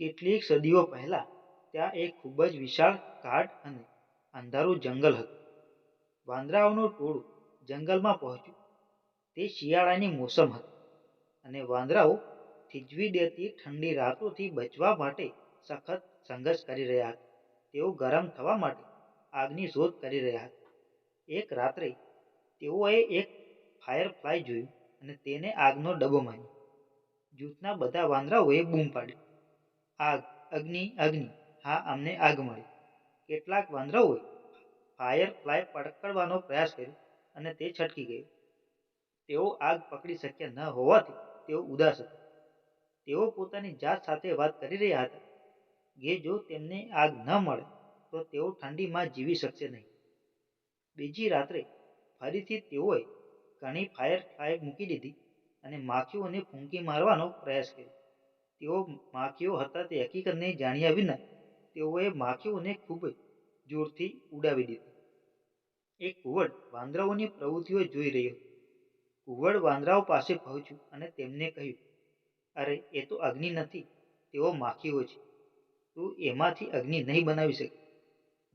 કેટલીક સદીઓ પહેલાં ત્યાં એક ખૂબ જ વિશાળ કાટ અને અંધારું જંગલ હતું. વાંદરાઓનું ટોળું જંગલમાં પહોંચ્યું. તે શિયાળાની મોસમ હતી અને વાંદરાઓ થીજવી દેતી ઠંડી રાતોથી બચવા માટે સખત સંઘર્ષ કરી રહ્યા હતા. તેઓ ગરમ થવા માટે આગની શોધ કરી રહ્યા હતા. એક રાત્રે તેઓએ એક ફાયરફ્લાય જોયું અને તેને આગનો ડબ્બો માન્યો જૂથના બધા વાંદરાઓએ બૂમ પાડી. આગ, અગ્નિ અગ્નિ. હા, અમને આગ મળી. કેટલાક વાંદરાઓએ ફાયર ફ્લાય પકડવાનો પ્રયાસ કર્યો અને તે છટકી ગયું તેઓ આગ પકડી શક્યા ન હોવાથી તેઓ ઉદાસ હતા. તેઓ પોતાની જાત સાથે વાત કરી રહ્યા હતા કે જો તેમને આગ ન મળે, તો તેઓ ઠંડીમાં જીવી શકશે નહીં. બીજી રાત્રે ફરીથી તેઓએ ઘણી ફાયર ફ્લાય મૂકી દીધી અને માખીઓને ફૂંકી મારવાનો પ્રયાસ કર્યો. તેઓ માખીઓ હતા તે હકીકતને જાણ્યા વિના તેઓએ માખીઓને ખૂબ જોરથી ઉડાવી દીધી. એક કુવડ વાંદરાઓની પ્રવૃત્તિઓ જોઈ રહ્યો કુવડ વાંદરાઓ પાસે પહોંચ્યું અને તેમને કહ્યું, અરે, એ તો અગ્નિ નથી, તેઓ માખીઓ છે. તું એમાંથી અગ્નિ નહીં બનાવી શકે.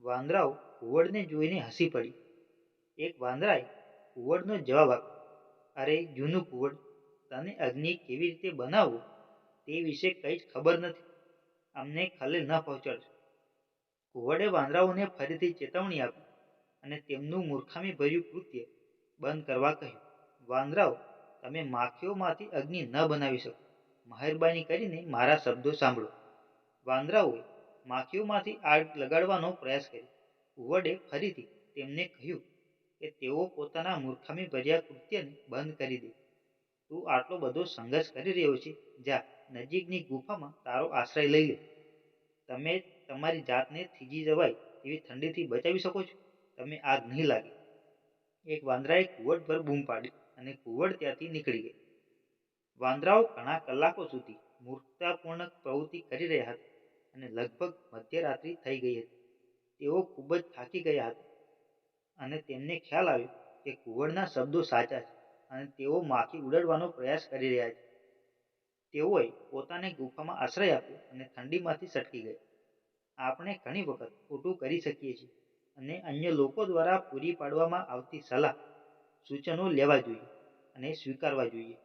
વાંદરાઓ કુવડને જોઈને હસી પડી. એક વાંદરાએ કુવડનો જવાબ આપ્યો, અરે, જૂનું કુવડ તને અગ્નિ કેવી રીતે બનાવવું? તે વિશે કંઈ જ ખબર નથી. અમને ખલેલ ન પહોંચાડશો. કુંવળે વાંદરાઓને ફરીથી ચેતવણી આપી અને તેમનું મૂર્ખામીભર્યું કૃત્ય બંધ કરવા કહ્યું, વાંદરાઓ, તમે માખીઓમાંથી અગ્નિ ન બનાવી શકો. મહેરબાની કરીને મારા શબ્દો સાંભળો. વાંદરાઓએ માખીઓમાંથી આગ લગાડવાનો પ્રયાસ કર્યો. કુંવળે ફરીથી તેમને કહ્યું કે તેઓ પોતાના મૂર્ખામીભર્યા કૃત્યને બંધ કરી દે. તું આટલો બધો સંઘર્ષ કરી રહ્યો છે, જા, નજીકની ગુફામાં તારો આશ્રય લઈ લે. તમે તમારી જાતને થીજી જવાય એવી ઠંડીથી બચાવી શકો છો. તમે આગ નહીં લાગે. એક વાંદરાએ કુવડ પર બૂમ પાડી અને કુવડ ત્યાંથી નીકળી ગઈ. વાંદરાઓ ઘણા કલાકો સુધી મૂર્ખતાપૂર્ણ પ્રવૃત્તિ કરી રહ્યા હતા અને લગભગ મધ્યરાત્રિ થઈ ગઈ હતી. તેઓ ખૂબ જ થાકી ગયા હતા અને તેમને ખ્યાલ આવ્યો કે કુવડના શબ્દો સાચા છે. અને તેઓ માખી ઉડાડવાનો પ્રયાસ કરી રહ્યા છે. તેઓએ પોતાને ગુફામાં આશ્રય આપ્યો અને ઠંડીમાંથી સટકી ગયા આપણે ઘણી વખત ખોટું કરી શકીએ છીએ અને અન્ય લોકો દ્વારા પૂરી પાડવામાં આવતી સલાહ સૂચનો લેવા જોઈએ અને સ્વીકારવા જોઈએ.